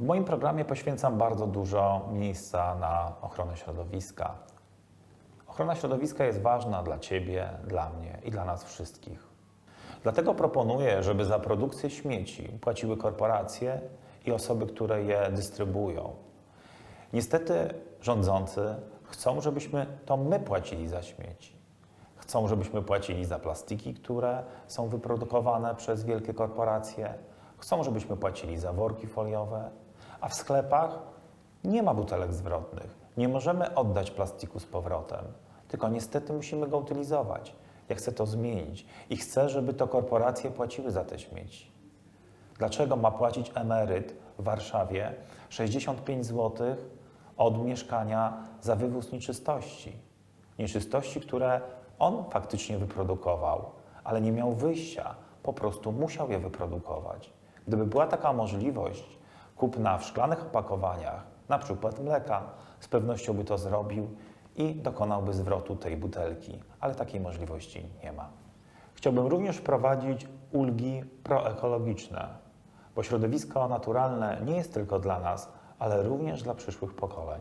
W moim programie poświęcam bardzo dużo miejsca na ochronę środowiska. Ochrona środowiska jest ważna dla Ciebie, dla mnie i dla nas wszystkich. Dlatego proponuję, żeby za produkcję śmieci płaciły korporacje i osoby, które je dystrybuują. Niestety rządzący chcą, żebyśmy to my płacili za śmieci. Chcą, żebyśmy płacili za plastiki, które są wyprodukowane przez wielkie korporacje. Chcą, żebyśmy płacili za worki foliowe, a w sklepach nie ma butelek zwrotnych. Nie możemy oddać plastiku z powrotem, tylko niestety musimy go utylizować. Ja chcę to zmienić i chcę, żeby to korporacje płaciły za te śmieci. Dlaczego ma płacić emeryt w Warszawie 65 zł od mieszkania za wywóz nieczystości? Nieczystości, które on faktycznie wyprodukował, ale nie miał wyjścia, po prostu musiał je wyprodukować. Gdyby była taka możliwość kupna w szklanych opakowaniach, na przykład mleka, z pewnością by to zrobił i dokonałby zwrotu tej butelki, ale takiej możliwości nie ma. Chciałbym również wprowadzić ulgi proekologiczne, bo środowisko naturalne nie jest tylko dla nas, ale również dla przyszłych pokoleń.